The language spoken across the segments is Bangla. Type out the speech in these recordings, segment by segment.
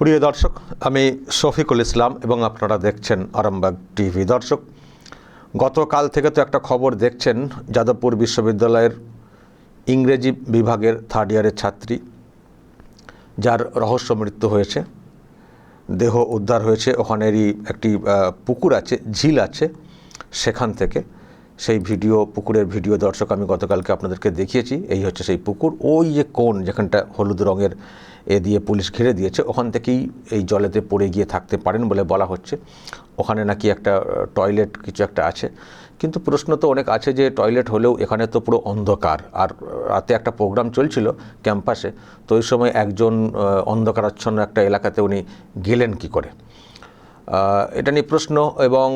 প্রিয় দর্শক, আমি শফিকুল ইসলাম এবং আপনারা দেখছেন আরামবাগ টিভি। দর্শক, গতকাল থেকে তো একটা খবর দেখছেন, যাদবপুর বিশ্ববিদ্যালয়ের ইংরেজি বিভাগের থার্ড ইয়ারের ছাত্রী, যার রহস্য মৃত্যু হয়েছে, দেহ উদ্ধার হয়েছে, ওখানেরই একটি পুকুর আছে, ঝিল আছে সেখান থেকে। সেই ভিডিও, পুকুরের ভিডিও দর্শক, আমি গতকালকে আপনাদেরকে দেখিয়েছি, এই হচ্ছে সেই পুকুর। ওই যে কোন যেখানটা হলুদ রঙের এ দিয়ে পুলিশ ঘিরে দিয়েছে। ওখান থেকেই এই জলেতে পড়ে গিয়ে থাকতে পারেন বলে বলা হচ্ছে। ওখানে নাকি একটা টয়লেট কিছু একটা আছে। কিন্তু প্রশ্ন তো অনেক আছে যে টয়লেট হলেও এখানে তো পুরো অন্ধকার। আর রাতে একটা প্রোগ্রাম চলছিল ক্যাম্পাসে তো ওই সময় একজন অন্ধকারাচ্ছন্ন একটা এলাকাতে উনি গেলেন কি করে? এটা নিয়ে প্রশ্ন এবং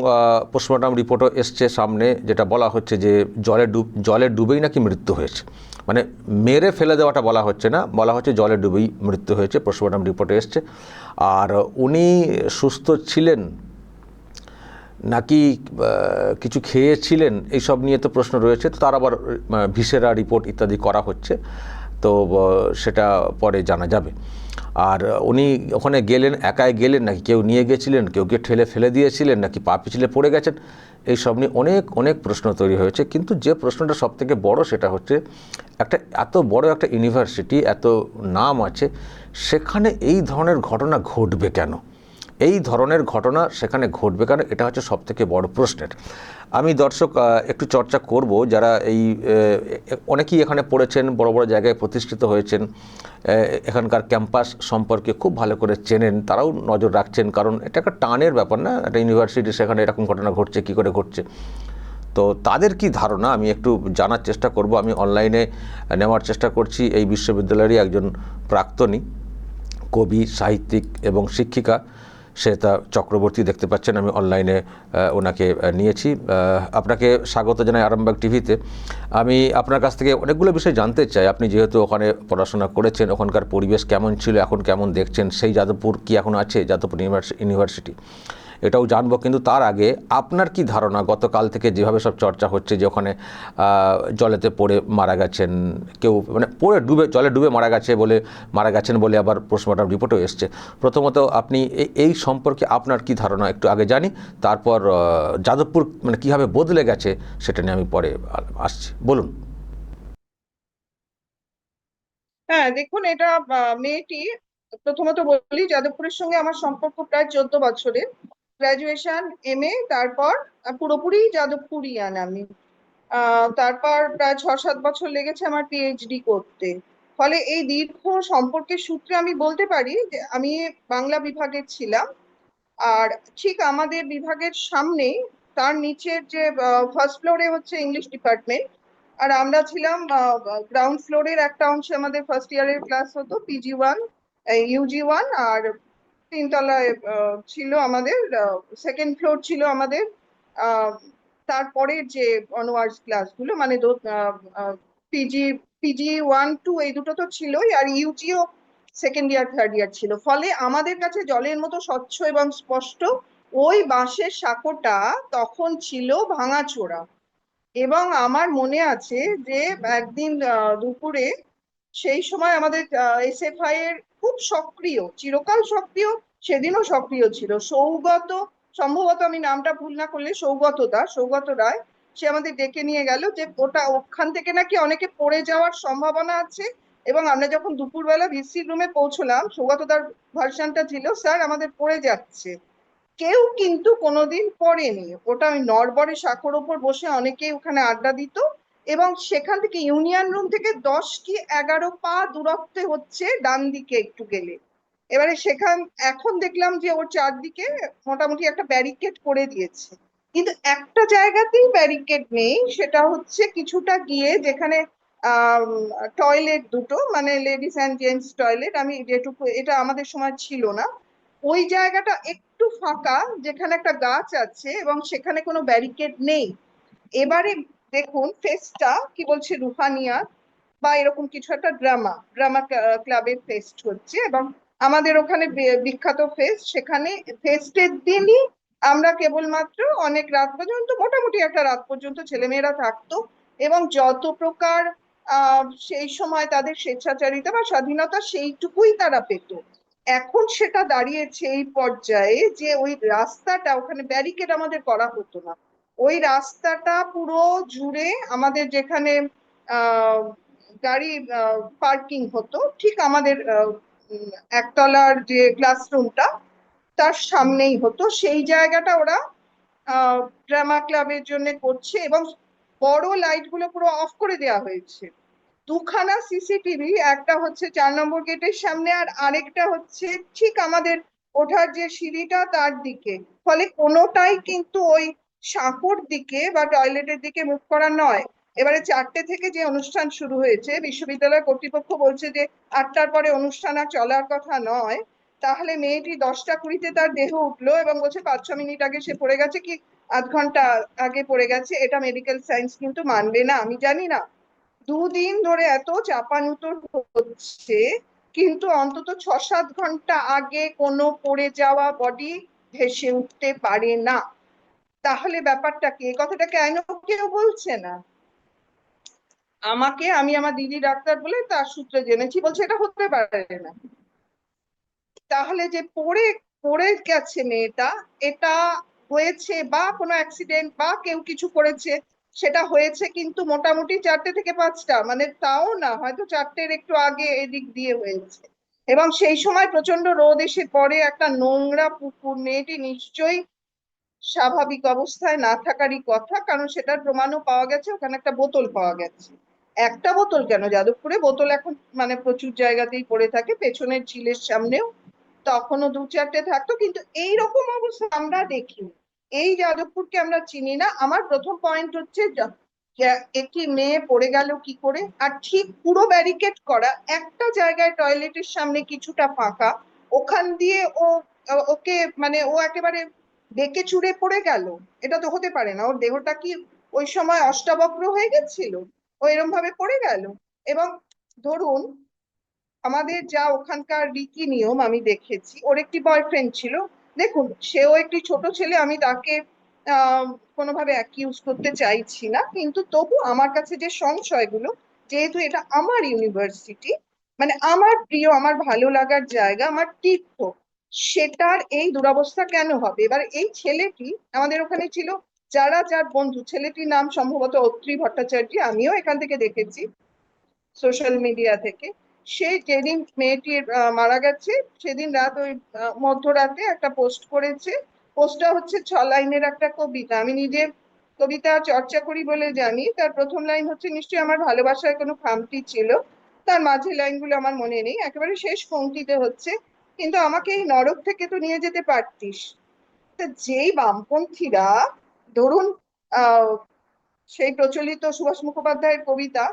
পোস্টমর্টম রিপোর্টও এসছে সামনে, যেটা বলা হচ্ছে যে জলে ডুব, জলে ডুবেই নাকি মৃত্যু হয়েছে। মানে মেরে ফেলে দেওয়াটা বলা হচ্ছে না, বলা হচ্ছে জলে ডুবেই মৃত্যু হয়েছে, পোস্টমর্টম রিপোর্টে এসছে। আর উনি সুস্থ ছিলেন, নাকি কিছু খেয়েছিলেন, এইসব নিয়ে তো প্রশ্ন রয়েছে, তো তার আবার ভিসেরা রিপোর্ট ইত্যাদি করা হচ্ছে। তো সেটা পরে জানা যাবে। আর উনি ওখানে গেলেন, একাই গেলেন, নাকি কেউ নিয়ে গেছিলেন, কেউ কেউ ঠেলে ফেলে দিয়েছিলেন, নাকি পা পিছলে পড়ে গেছেন, এই সব নিয়ে অনেক অনেক প্রশ্ন তৈরি হয়েছে। কিন্তু যে প্রশ্নটা সব থেকে বড়ো সেটা হচ্ছে, একটা এত বড় একটা ইউনিভার্সিটি, এত নাম আছে, সেখানে এই ধরনের ঘটনা ঘটবে কেন? এই ধরনের ঘটনা সেখানে ঘটবে কেন এটা হচ্ছে সবথেকে বড় প্রশ্নের। আমি দর্শক একটু চর্চা করব যারা এই অনেকেই এখানে পড়েছেন, বড় বড় জায়গায় প্রতিষ্ঠিত হয়েছেন এখানকার ক্যাম্পাস সম্পর্কে খুব ভালো করে চেনেন, তারাও নজর রাখছেন, কারণ এটা একটা টানের ব্যাপার না, একটা ইউনিভার্সিটি সেখানে এরকম ঘটনা ঘটছে, কী করে ঘটছে। তো তাদের কি ধারণা, আমি একটু জানার চেষ্টা করব, আমি অনলাইনে নেওয়ার চেষ্টা করছি, এই বিশ্ববিদ্যালয়েরই একজন প্রাক্তনী, কবি, সাহিত্যিক এবং শিক্ষিকা। শ্বেতা চক্রবর্তী দেখতে পাচ্ছেন, আমি অনলাইনে ওনাকে নিয়েছি। আপনাকে স্বাগত জানাই আরামবাগ টিভিতে। আমি আপনার কাছ থেকে অনেকগুলো বিষয় জানতে চাই। আপনি যেহেতু ওখানে পড়াশোনা করেছেন, ওখানকার পরিবেশ কেমন ছিল, এখন কেমন দেখছেন? সেই যাদবপুর কি এখন আছে? যাদবপুর ইউনিভার্সিটি। এটাও জানব, কিন্তু তার আগে আপনার কি ধারণা? গতকাল থেকে যেভাবে সব চর্চা হচ্ছে যে ওখানে জলেতে পড়ে মারা গেছেন, কেউ মানে পড়ে ডুবে, জলে ডুবে মারা গেছে বলে, মারা গেছেন বলে আবার পোস্টমর্টম রিপোর্টও এসছে। প্রথমত আপনি এই সম্পর্কে আপনার কি ধারণা? একটু আগে জানি, তারপর যাদবপুর মানে কীভাবে বদলে গেছে সেটা নিয়ে আমি পরে আসছি। বলুন। হ্যাঁ দেখুন, এটা মেয়েটি, প্রথমত বলি, যাদবপুরের সঙ্গে আমার সম্পর্ক প্রায় চোদ্দ বছরের। গ্রাজুয়েশন এম এ তারপর পুরোপুরি যাদবপুরিয়ান আমি। তারপর প্রায় ছ সাত বছর লেগেছে আমার পিএইচডি করতে। ফলে এই দীর্ঘ সম্পর্কের সূত্রে আমি বলতে পারি যে, আমি বাংলা বিভাগের ছিলাম। আর ঠিক আমাদের বিভাগের সামনেই তার নিচের যে ফার্স্ট ফ্লোরে হচ্ছে ইংলিশ ডিপার্টমেন্ট আর আমরা ছিলাম গ্রাউন্ড ফ্লোরের একটা অংশে আমাদের ফার্স্ট ইয়ারের ক্লাস হতো পিজি ওয়ান ইউজি ওয়ান আর তিনতলায় ছিল আমাদের সেকেন্ড ফ্লোর ছিল আমাদের তারপরের যে অনওয়ার্ডস ক্লাসগুলো মানে পিজি পিজি ওয়ান টু এই দুটো তো ছিলই, আর ইউজিও সেকেন্ড ইয়ার থার্ড ইয়ার ছিল। ফলে আমাদের কাছে জলের মতো স্বচ্ছ এবং স্পষ্ট ওই বাঁশের সাঁকোটা তখন ছিল ভাঙাচোরা। এবং আমার মনে আছে যে একদিন দুপুরে সেই সময় আমাদের এসএফআই এর খুব সক্রিয়, চিরকাল সক্রিয়, সেদিনও সক্রিয় ছিল। সৌগত, সম্ভবত আমি নামটা ভুল না করলে সৌগত দা, সৌগত রায়, সে আমাদের ডেকে নিয়ে গেল যে ওটা ওখান থেকে নাকি অনেকে পড়ে যাওয়ার সম্ভাবনা আছে এবং আমরা যখন দুপুরবেলা ভিসি রুমে পৌঁছলাম সৌগতদার ভার্সানটা ছিল, স্যার, আমাদের পড়ে যাচ্ছে। কেউ কিন্তু কোনোদিন পড়েনি। ওটা ওই নরবরে শাখর ওপর বসে অনেকেই ওখানে আড্ডা দিত। এবং সেখান থেকে ইউনিয়ন রুম থেকে দশ কি এগারো পা দূরত্বে হচ্ছে ডান দিকে একটু গেলে। এবারে সেখান, এখন দেখলাম যে ওর চারদিকে মোটামুটি একটা ব্যারিকেড করে দিয়েছে। কিন্তু একটা জায়গাতেই ব্যারিকেড নেই, সেটা হচ্ছে কিছুটা গিয়ে যেখানে টয়লেট দুটো মানে লেডিস অ্যান্ড জেন্টস টয়লেট আমি যেটুকু, এটা আমাদের সময় ছিল না। ওই জায়গাটা একটু ফাঁকা, যেখানে একটা গাছ আছে এবং সেখানে কোনো ব্যারিকেড নেই। এবারে দেখুন ফেস্টটা কি বলছে, রুহানিয়া বা এরকম কিছু একটা ড্রামা ড্রামা ক্লাবের ফেস্ট হচ্ছে এবং আমাদের ওখানে বিখ্যাত ফেস্ট সেখানে ফেস্টের দিনই আমরা কেবলমাত্র অনেক রাত পর্যন্ত, মোটামুটি একটা রাত পর্যন্ত ছেলেমেয়েরা থাকতো এবং যত প্রকার সেই সময় তাদের স্বেচ্ছাচারিতা বা স্বাধীনতা সেইটুকুই তারা পেত। এখন সেটা দাঁড়িয়েছে এই পর্যায়ে যে ওই রাস্তাটা ওখানে ব্যারিকেড আমাদের করা হতো না। ওই রাস্তাটা পুরো জুড়ে আমাদের যেখানে গাড়ি পার্কিং হতো, ঠিক আমাদের একতলার যে ক্লাসরুমটা তার সামনেই হতো। সেই জায়গাটা ওরা ড্রামা ক্লাবের জন্য করছে এবং বড় লাইটগুলো পুরো অফ করে দেওয়া হয়েছে। দুখানা সিসিটিভি, একটা হচ্ছে চার নম্বর গেটের সামনে আর আরেকটা হচ্ছে ঠিক আমাদের ওঠার যে সিঁড়িটা তার দিকে। ফলে কোনোটাই কিন্তু ওই সাঁকোর দিকে বা টয়লেটের দিকে মুখ করা নয়। এবারে চারটে থেকে যে অনুষ্ঠান শুরু হয়েছে, বিশ্ববিদ্যালয় কর্তৃপক্ষ বলছে যে আটটার পরে অনুষ্ঠান আর চলার কথা নয়। তাহলে মেয়েটি দশটা কুড়িতে তার দেহ উঠল এবং বলছে পাঁচ ছ মিনিট আগে সে পড়ে গেছে কি আধ ঘণ্টা আগে পড়ে গেছে, এটা মেডিকেল সায়েন্স কিন্তু মানবে না, আমি জানি না। দুদিন ধরে এত চাপানুতোর হচ্ছে, কিন্তু অন্তত ছ সাত ঘণ্টা আগে কোনো পড়ে যাওয়া বডি ভেসে উঠতে পারে না। তাহলে ব্যাপারটা কি? কথাটা কেন কেউ বলছে না? আমাকে, আমি আমার দিদি ডাক্তার বলে তার সূত্রে জেনেছি, বলছে এটা হতে পারে না। তাহলে যে পড়ে পড়ে গেছে মেয়েটা, এটা হয়েছে বা কোনো অ্যাক্সিডেন্ট বা কেউ কিছু করেছে, সেটা হয়েছে কিন্তু মোটামুটি চারটে থেকে পাঁচটা মানে তাও না, হয়তো চারটের একটু আগে এদিক দিয়ে হয়েছে। এবং সেই সময় প্রচণ্ড রোদ এসে পড়ে, একটা নোংরা পুকুর, মেয়েটি নিশ্চয়ই স্বাভাবিক অবস্থায় না থাকারই কথা, কারণ সেটার প্রমাণও পাওয়া গেছে, ওখানে একটা বোতল পাওয়া গেছে। একটা বোতল কেন? যাদবপুরে বোতল এখন মানে প্রচুর জায়গাতেই পড়ে থাকে, পেছনের ঝিলের সামনেও। তখনও দু চারটে থাকতো, কিন্তু এই রকম অবস্থা আমরা দেখি এই যাদবপুরকে আমরা চিনি না। আমার প্রথম পয়েন্ট হচ্ছে একটি মেয়ে পড়ে গেল কি করে? আর ঠিক পুরো ব্যারিকেড করা, একটা জায়গায় টয়লেটের সামনে কিছুটা ফাঁকা, ওখান দিয়ে ও, ওকে মানে ও একেবারে বেঁকে চুড়ে পড়ে গেল। এটা তো হতে পারে না। ওর দেহটা কি ওই সময় অষ্টাবক্র হয়ে গেছিল? ও এরম ভাবে পড়ে গেল? এবং ধরুন, আমাদের যা ওখানকার রীতি নিয়ম আমি দেখেছি, ওর একটি বয়ফ্রেন্ড ছিল। দেখুন, সেও একটি ছোট ছেলে, আমি তাকে কোনোভাবে অ্যাকিউজ করতে চাইছি না। কিন্তু তবু আমার কাছে যে সংশয়গুলো, যেহেতু এটা আমার ইউনিভার্সিটি মানে আমার প্রিয়, আমার ভালো লাগার জায়গা, আমার তীর্থ সেটার এই দুরবস্থা কেন হবে? এবার এই ছেলেটি আমাদের ওখানে ছিল, যারা যার বন্ধু, ছেলেটির নাম সম্ভবত অত্রি ভট্টাচার্য, আমিও এখান থেকে দেখেছি সোশ্যাল মিডিয়া থেকে। সে যেদিন মেয়েটির মারা গেছে, সেদিন রাত ওই মধ্যরাতে একটা পোস্ট করেছে। পোস্টটা হচ্ছে ছ লাইনের একটা কবিতা। আমি নিজে কবিতা চর্চা করি বলে জানি। তার প্রথম লাইন হচ্ছে, নিশ্চয়ই আমার ভালোবাসার কোনো খামতি ছিল। তার মাঝের লাইনগুলো আমার মনে নেই। একেবারে শেষ পংক্তিতে হচ্ছে কিন্তু আমাকে এই নরক থেকে তো নিয়ে যেতে পারতিস। যেই বামপন্থীরা, ধরুন সেই প্রচলিত সুভাষ মুখোপাধ্যায়ের কবিতা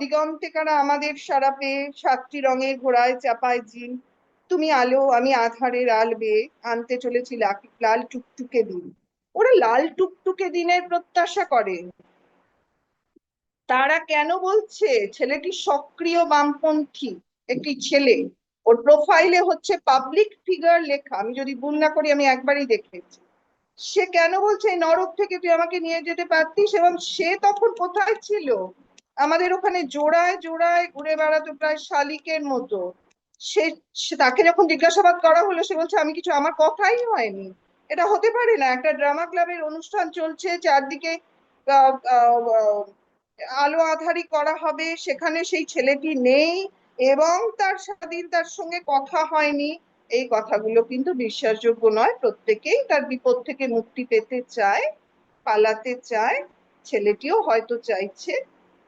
দিগন্তে কারা আমাদের সারা পেয়ে সাতটি রঙের ঘোড়ায় চাপায় জিন, তুমি আলো, আমি আধারের আলবে আনতে চলেছি লাল টুকটুকে দিন। ওরা লাল টুকটুকে দিনের প্রত্যাশা করে। তারা কেন বলছে, ছেলেটি সক্রিয় বামপন্থী, একটি ছেলে। ওর প্রোফাইলে হচ্ছে পাবলিক ফিগার লেখা। আমি যদি ভুল না করি, আমি একবারই দেখেছি সে কেন বলছে নরক থেকে তুই আমাকে নিয়ে যেতে পারতিস? এবং সে তখন কোথায় ছিল? আমাদের ওখানে জোড়ায় জোড়ায় ঘুরে বেড়াতো প্রায় শালিকের মতো। সে তাকে যখন জিজ্ঞাসাবাদ করা হলো, সে বলছে, আমি কিছু, আমার কথাই হয়নি। এটা হতে পারে না। একটা ড্রামা ক্লাবের অনুষ্ঠান চলছে, চারদিকে আলো আধারি করা হবে। সেখানে সেই ছেলেটি নেই। এবং তার স্বাধীন তার সঙ্গে কথা হয়নি। এই কথাগুলো কিন্তু বিশ্বাসযোগ্য নয়। প্রত্যেকেই তার বিপদ থেকে মুক্তি পেতে চায়, পালাতে চায়। ছেলেটিও হয়তো চাইছে।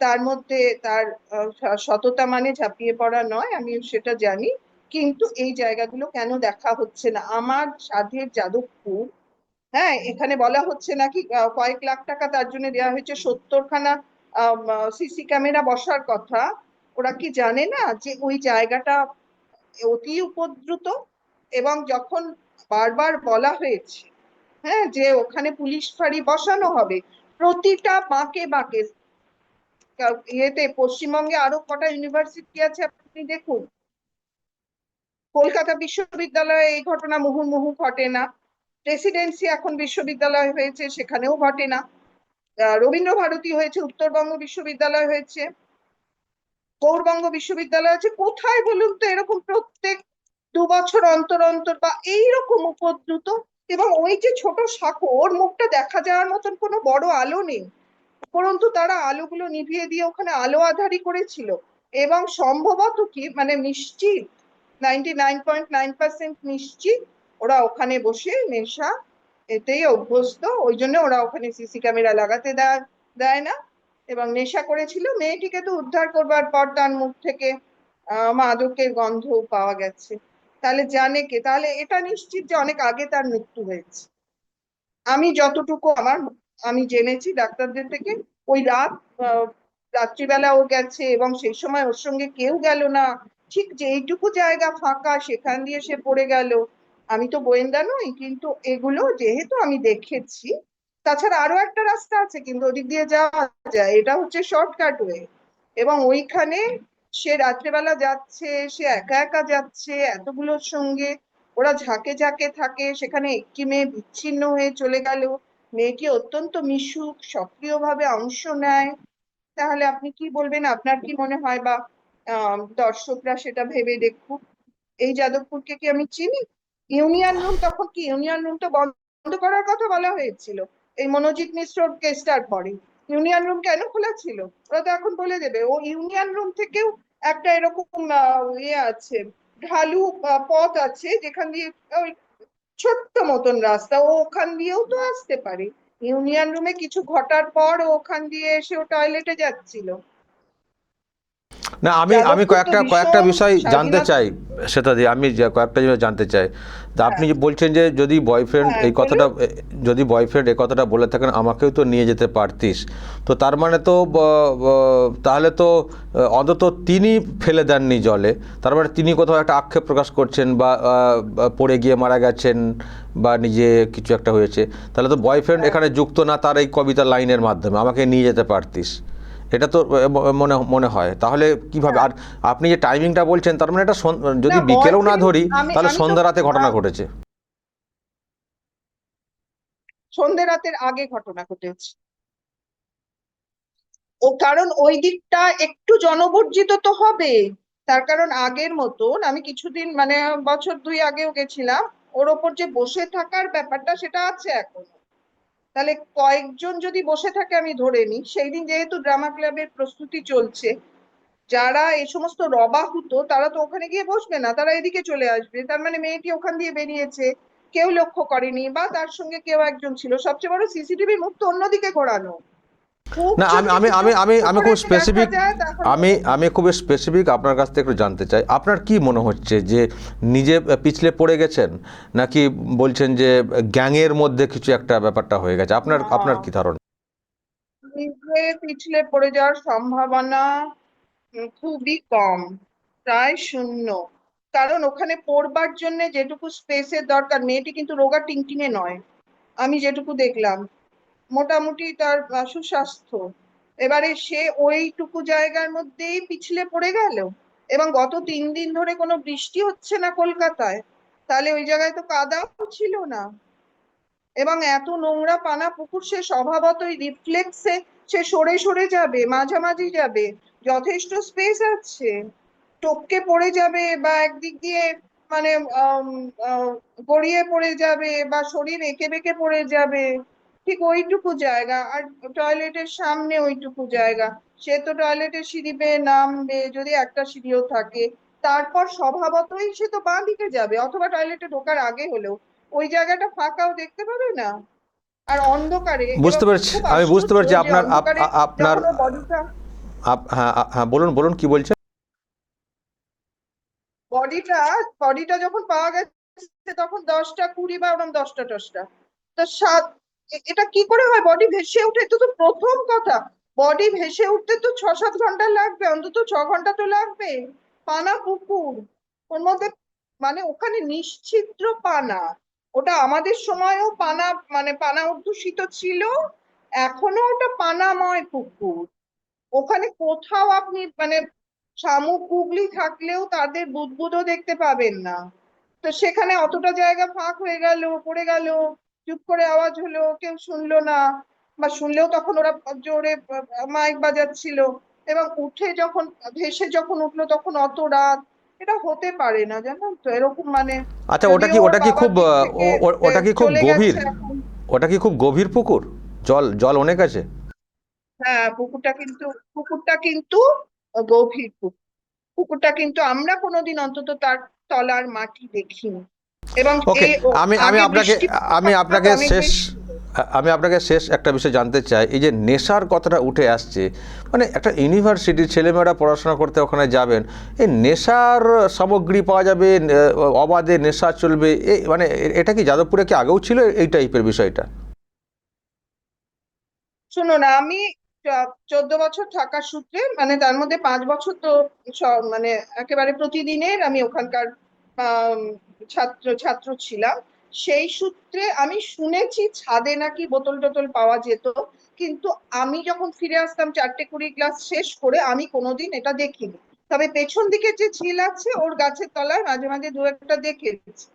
তার মধ্যে তার সততা মানে ঝাঁপিয়ে পড়া নয়, আমি সেটা জানি। কিন্তু এই জায়গাগুলো কেন দেখা হচ্ছে না? আমার সাধের যাদবপুর হ্যাঁ এখানে বলা হচ্ছে নাকি কয়েক লাখ টাকা তার জন্য দেওয়া হয়েছে। সত্তরখানা সিসি ক্যামেরা বসার কথা। ওরা কি জানে না যে ওই জায়গাটা অতি উপদ্রুত এবং যখন বারবার বলা হয়েছে হ্যাঁ যে ওখানে পুলিশ ফাঁড়ি বসানো হবে, প্রতিটা বাঁকে বাঁকে, ইয়েতে পশ্চিমবঙ্গে আরও কটা ইউনিভার্সিটি আছে আপনি দেখুন। কলকাতা বিশ্ববিদ্যালয়ে এই ঘটনা মুহুর্মুহু ঘটে না প্রেসিডেন্সি এখন বিশ্ববিদ্যালয় হয়েছে সেখানেও ঘটে না রবীন্দ্র ভারতী হয়েছে, উত্তরবঙ্গ বিশ্ববিদ্যালয় হয়েছে গৌরবঙ্গ বিশ্ববিদ্যালয় আছে। কোথায় বলুন তো এরকম প্রত্যেক দু বছর অন্তর অন্তর বা এইরকম উপদ্রুত? এবং ওই যে ছোট শাখো ওর মুখটা দেখা যাওয়ার মতন কোনো বড় আলো নেই। উপরন্তু তারা আলোগুলো নিভিয়ে দিয়ে ওখানে আলো আধারি করেছিল। এবং সম্ভবত কি মানে নিশ্চিত ninety nine point nine percent নিশ্চিত ওরা ওখানে বসে নেশা এতেই অভ্যস্ত। ওই জন্য ওরা ওখানে সিসি ক্যামেরা লাগাতে দেয় দেয় না। এবং নেশা করেছিল। মেয়েটিকে তো উদ্ধার করবার পর তার মুখ থেকে মাদকের গন্ধ পাওয়া গেছে। তাহলে জানে কে? তাহলে এটা নিশ্চিত যে অনেক আগে তার মৃত্যু হয়েছে। আমি যতটুকু আমার, আমি জেনেছি ডাক্তারদের থেকে, ওই রাত রাত্রিবেলা ও গেছে এবং সেই সময় ওর সঙ্গে কেউ গেল না। ঠিক যেইটুকু জায়গা ফাঁকা, সেখান দিয়ে সে পড়ে গেল। আমি তো গোয়েন্দা নই, কিন্তু এগুলো যেহেতু আমি দেখেছি তাছাড়া আরও একটা রাস্তা আছে, কিন্তু ওদিক দিয়ে যাওয়া যায়। এটা হচ্ছে শর্টকাট ওয়ে এবং ওইখানে সে রাত্রেবেলা যাচ্ছে, সে একা একা যাচ্ছে, এতগুলোর সঙ্গে। ওরা ঝাঁকে ঝাঁকে থাকে, সেখানে একটি মেয়ে বিচ্ছিন্ন হয়ে চলে গেল। মেয়েটি অত্যন্ত মিশুক, সক্রিয়ভাবে অংশ নেয়। তাহলে আপনি কি বলবেন? আপনার কি মনে হয় বা দর্শকরা সেটা ভেবে দেখুক? এই যাদবপুরকে কি আমি চিনি? ইউনিয়ন রুম তখন কি? ইউনিয়ন রুম তো বন্ধ করার কথা বলা হয়েছিল। এই মনোজিৎ মিশ্রর কেসটার পরে। ইউনিয়ন রুম কেন খোলা ছিল? ওরা তো এখন বলে দেবে। ও ইউনিয়ন রুম থেকেও একটা এরকম ইয়ে আছে, ঢালু পথ আছে যেখান দিয়ে ওই ছোট্ট মতন রাস্তা। ও ওখান দিয়েও তো আসতে পারে। ইউনিয়ন রুমে কিছু ঘটার পর ওখান দিয়ে এসে ও টয়লেটে যাচ্ছিল। না আমি আমি কয়েকটা কয়েকটা বিষয় জানতে চাই সেটা দিয়ে আমি যে কয়েকটা জিনিস জানতে চাই। তা আপনি যে বলছেন যে যদি বয়ফ্রেন্ড হ্যাঁ, এই কথাটা যদি বয়ফ্রেন্ড এই কথাটা বলে থাকেন আমাকেও তো নিয়ে যেতে পারতিস। তো তার মানে তো তাহলে তো অন্তত তিনি ফেলে দেননি জলে। তার মানে তিনি কোথাও একটা আক্ষেপ প্রকাশ করছেন বা পড়ে গিয়ে মারা গেছেন বা নিজে কিছু একটা হয়েছে। তাহলে তো বয়ফ্রেন্ড এখানে যুক্ত না তার এই কবিতা লাইনের মাধ্যমে। আমাকে নিয়ে যেতে পারতিস। এটা তো মনে মনে হয়। তাহলে কীভাবে? আর আপনি যে টাইমিংটা বলছেন তার মানে এটা যদি বিকেলেও না ধরি তাহলে সন্ধ্যা রাতে ঘটনা ঘটেছে। সন্ধে রাতের আগে ঘটনা ঘটেছে। ও কারণ ওই দিকটা একটু জনবর্জিত তো হবে। তার কারণ আগের মতন আমি কিছুদিন মানে বছর দুই আগেও গেছিলাম। ওর ওপর যে বসে থাকার ব্যাপারটা সেটা আছে এখনও। তাহলে কয়েকজন যদি বসে থাকে আমি ধরে নিই সেই দিন যেহেতু ড্রামা ক্লাবের প্রস্তুতি চলছে, যারা এই সমস্ত রবা হতো তারা তো ওখানে গিয়ে বসবে না, তারা এদিকে চলে আসবে। তার মানে মেয়েটি ওখান দিয়ে বেরিয়েছে, কেউ লক্ষ্য করেনি বা তার সঙ্গে কেউ একজন ছিল। সবচেয়ে বড় সিসিটিভি মুখ তো অন্যদিকে ঘোরানো। না আমি আমি আমি আমি আমি খুব স্পেসিফিক আমি আমি খুব স্পেসিফিক আপনার কাছ থেকে একটু জানতে চাই। আপনার কি মনে হচ্ছে যে নিজে পিছলে পড়ে গেছেন নাকি বলছেন যে গ্যাংয়ের মধ্যে কিছু একটা ব্যাপারটা হয়ে গেছে? আপনার আপনার কি ধারণা? নিজে পিছলে পড়ে যাওয়ার সম্ভাবনা খুবই কম প্রায় শূন্য। কারণ ওখানে পড়বার জন্য যেটুকু স্পেসের দরকার মেয়েটি কিন্তু রোগা টিংটিঙে নয়। আমি যেটুকু দেখলাম। মোটামুটি তার সুস্বাস্থ্য। এবারে সে ওইটুকু জায়গার মধ্যেই পিছলে পড়ে গেল এবং গত তিন দিন ধরে কোনো বৃষ্টি হচ্ছে না কলকাতায়, তাহলে ওই জায়গায় তো কাদাও ছিল না। এবং এত নোংরা পানা পুকুর, সে স্বভাবতই রিফ্লেক্সে সে সরে সরে যাবে, মাঝামাঝি যাবে, যথেষ্ট স্পেস আছে। টপকে পড়ে যাবে বা একদিক দিয়ে মানে গড়িয়ে পড়ে যাবে বা শরীর এঁকে বেঁকে পড়ে যাবে। ঠিক ওইটুকু জায়গা আর টয়লেটের সামনে ওইটুকু জায়গা। সে তো টয়লেটের সিঁড়ি বেয়ে নামবে যদি একটা সিঁড়িও থাকে। তারপর স্বভাবতই সে তো বাঁ দিকে যাবে অথবা টয়লেটে ঢোকার আগে হলেও। ওই জায়গাটা ফাঁকাও দেখতে পাবে না? আর অন্ধকারে বুঝতে পেরেছি, আমি বুঝতে পারছি আপনার- আপনার- হ্যাঁ হ্যাঁ বলুন বলুন কি বলছেন? বডিটা বডিটা যখন পাওয়া গেছে তখন দশটা কুড়ি বা ওরকম দশটা টশটা তো সাত এটা কি করে হয়? বডি ভেসে উঠে তো প্রথম কথা। বডি ভেসে উঠতে তো ছ সাত ঘণ্টা লাগবে, অন্তত ছ ঘণ্টা তো লাগবে। পানা পুকুর, ওর মধ্যে মানে ওখানে নিশ্ছিদ্র পানা। ওটা আমাদের সময়ও পানা মানে পানা অধ্যুষিত ছিল এখনও ওটা পানাময় পুকুর। ওখানে কোথাও আপনি মানে শামুক গুগলি থাকলেও তাদের বুদবুদও দেখতে পাবেন না। তো সেখানে অতটা জায়গা ফাঁক হয়ে গেল, পড়ে গেল। চুপ করে আওয়াজ হলো কেউ শুনলো না বা শুনলেও তখন ওরা জোরে মাইক বাজাচ্ছিল এবং উঠে যখন ভেসে যখন উঠল তখন অত রাত এটা হতে পারে না জানো তো? এরকম মানে আচ্ছা ওটা কি ওটা কি খুব ওটা কি খুব গভীর? ওটা কি খুব গভীর পুকুর? জল জল অনেক আছে? হ্যাঁ পুকুরটা কিন্তু পুকুরটা কিন্তু গভীর পুকুর। পুকুরটা কিন্তু আমরা কোনোদিন অন্তত তার তলার মাটি দেখিনি। এবং আমি আমি আপনাকে আমি আপনাকে শেষ আমি আপনাকে শেষ একটা বিষয় জানতে চাই। এই যে নেশার কথাটা উঠে আসছে মানে একটা ইউনিভার্সিটির ছেলেমেয়েরা পড়াশোনা করতে ওখানে যাবেন এই নেশার সামগ্রী পাওয়া যাবে অবাধে নেশা চলবে এই মানে এটা কি যাদবপুরে কি আগেও ছিল এই টাইপের বিষয়টা? শুনুন আমি চোদ্দ বছর থাকার সূত্রে মানে তার মধ্যে পাঁচ বছর তো মানে একেবারে প্রতিদিনের আমি ওখানকার ছাত্র ছাত্র ছিলাম। সেই সূত্রে আমি শুনেছি ছাদে নাকি বোতল টোতল পাওয়া যেত। কিন্তু আমি যখন ফিরে আসতাম চারটে কুড়ি ক্লাস শেষ করে আমি কোনোদিন এটা দেখিনি। তবে পেছন দিকে যে ঝিল আছে, ওর গাছের তলায় মাঝে মাঝে দু একটা দেখেছি।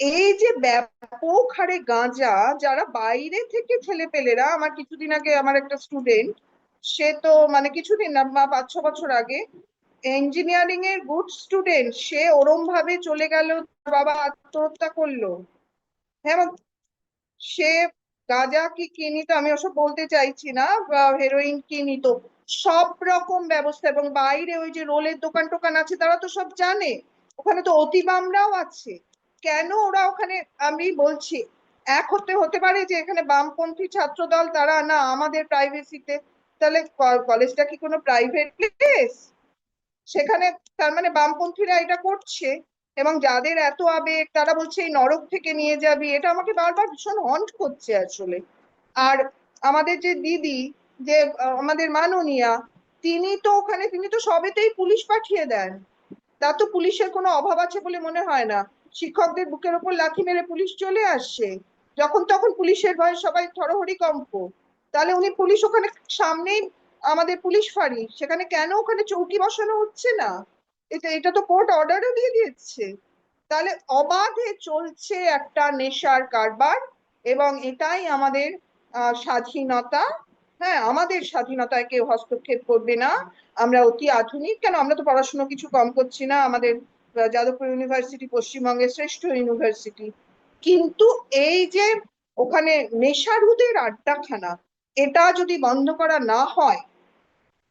এই যে ব্যাপক হারে গাঁজা, যারা বাইরে থেকে ছেলেপেলেরা আমার কিছুদিন আগে আমার একটা স্টুডেন্ট সে তো মানে কিছুদিন না পাঁচ ছ বছর আগে ইঞ্জিনিয়ারিং এর গুড স্টুডেন্ট সে ওরম ভাবে চলে গেল, তার বাবা আত্মহত্যা করল। হ্যাঁ সে গাঁজা কি কিনি তো, আমি ওসব বলতে চাইছি না হেরোইন কিনি তো, সব রকম ব্যবস্থা, এবং বাইরে ওই যে রোলের দোকান টোকান আছে, তারা তো সব জানে, ওখানে তো অতিবামরাও আছে। কেন ওরা ওখানে, আমি বলছি, এক হতে হতে পারে যে এখানে বামপন্থী ছাত্র দল তারা না আমাদের প্রাইভেসিতে তাহলে কলেজটা কি কোনো প্রাইভেট প্লেস সেখানে তার মানে বামপন্থীরা এটা করছে এবং যাদের এত আবেগ, তারা বলছে এই নরক থেকে নিয়ে যাবি। এটা আমাকে বারবার ভীষণ হন্ট করছে আসলে। আর আমাদের যে দিদি, যে আমাদের মাননীয়া, তিনি তো ওখানে, তিনি তো সবেতেই পুলিশ পাঠিয়ে দেন। তার তো পুলিশের কোনো অভাব আছে বলে মনে হয় না। শিক্ষকদের বুকের ওপর লাথি মেরে পুলিশ চলে আসছে। যখন তখন পুলিশের ভয়ে সবাই থরহরি কম্প। তাহলে উনি পুলিশ ওখানে সামনেই আমাদের পুলিশ ফাঁড়ি, সেখানে কেন ওখানে চৌকি বসানো হচ্ছে না? এটা এটা তো কোর্ট অর্ডারও দিয়ে দিয়েছে। তাহলে অবাধে চলছে একটা নেশার কারবার এবং এটাই আমাদের স্বাধীনতা। হ্যাঁ আমাদের স্বাধীনতায় কেউ হস্তক্ষেপ করবে না। আমরা অতি আধুনিক, কেন আমরা তো পড়াশোনা কিছু কম করছি না। আমাদের যাদবপুর ইউনিভার্সিটি পশ্চিমবঙ্গের শ্রেষ্ঠ ইউনিভার্সিটি। কিন্তু এই যে ওখানে নেশারুদের আড্ডাখানা, এটা যদি বন্ধ করা না হয়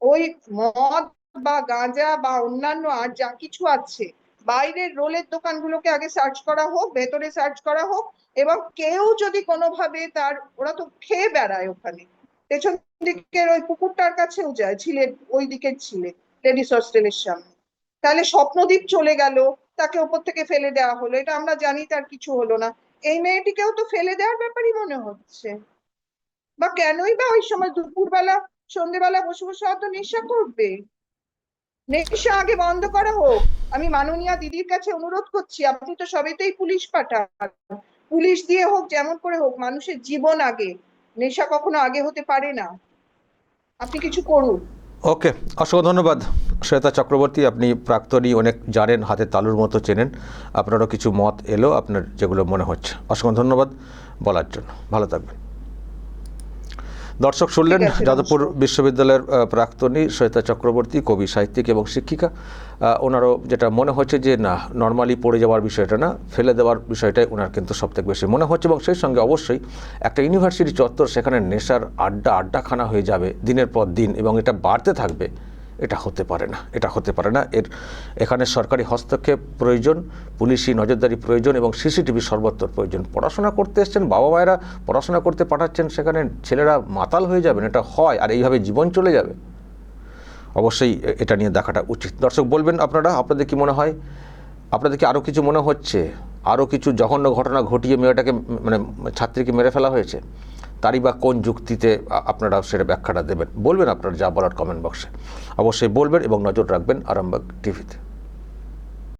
ওই মদ বা গাঁজা বা অন্যান্য আর যা কিছু আছে, বাইরের রোলের দোকানগুলোকে আগে সার্চ করা হোক, ভেতরে সার্চ করা হোক এবং কেউ যদি কোনোভাবে তার, ওরা তো খেয়ে বেড়ায় ওখানে। পেছন দিকের ওই পুকুরটার কাছেও যায় ছিলে ওই দিকের ছিলে লেডিস হস্টেলের সামনে। তাহলে স্বপ্নদ্বীপ চলে গেল, তাকে ওপর থেকে ফেলে দেওয়া হলো। এটা আমরা জানি তার কিছু হলো না। এই মেয়েটিকেও তো ফেলে দেওয়ার ব্যাপারই মনে হচ্ছে। বা কেনই বা ওই সময় দুপুরবেলা সন্ধেবেলা বসে বসে অত নেশা করবে? নেশা আগে বন্ধ করা হোক। আমি মাননীয়া দিদির কাছে অনুরোধ করছি, আপনি তো সবেতেই পুলিশ পাঠান। পুলিশ দিয়ে হোক, যেমন করে হোক, মানুষের জীবন আগে। নেশা কখনো আগে হতে পারে না। আপনি কিছু করুন। ওকে, অসংখ্য ধন্যবাদ। শ্বেতা চক্রবর্তী, আপনি প্রাক্তনী, অনেক জানেন, হাতে তালুর মতো চেনেন। আপনারও কিছু মত এলো, আপনার যেগুলো মনে হচ্ছে। অসংখ্য ধন্যবাদ বলার জন্য। ভালো থাকবেন। দর্শক শুনলেন যাদবপুর বিশ্ববিদ্যালয়ের প্রাক্তনী শ্বেতা চক্রবর্তী কবি সাহিত্যিক এবং শিক্ষিকা। ওনারও যেটা মনে হচ্ছে যে না নর্মালি পড়ে যাওয়ার বিষয়টা না ফেলে দেওয়ার বিষয়টাই ওনার কিন্তু সবথেকে বেশি মনে হচ্ছে। এবং সেই সঙ্গে অবশ্যই একটা ইউনিভার্সিটি চত্বর সেখানে নেশার আড্ডা আড্ডাখানা হয়ে যাবে দিনের পর দিন এবং এটা বাড়তে থাকবে। এটা হতে পারে না, এটা হতে পারে না। এর এখানে সরকারি হস্তক্ষেপ প্রয়োজন, পুলিশি নজরদারি প্রয়োজন এবং সিসিটিভি সর্বত্র প্রয়োজন। পড়াশোনা করতে এসছেন, বাবা মায়েরা পড়াশোনা করতে পাঠাচ্ছেন, সেখানে ছেলেরা মাতাল হয়ে যাবেন, এটা হয় আর এইভাবে জীবন চলে যাবে। অবশ্যই এটা নিয়ে দেখাটা উচিত। দর্শক, বলবেন আপনারা, আপনাদের কি মনে হয়? আপনাদের কি আরও কিছু মনে হচ্ছে? আরও কিছু জঘন্য ঘটনা ঘটিয়ে মেয়েটাকে মানে ছাত্রীকে মেরে ফেলা হয়েছে? তারই বা কোন যুক্তিতে আপনারা সেটা ব্যাখ্যাটা দেবেন। বলবেন আপনারা যা বলার কমেন্ট বক্সে অবশ্যই বলবেন এবং নজর রাখবেন আরামবাগ টিভিতে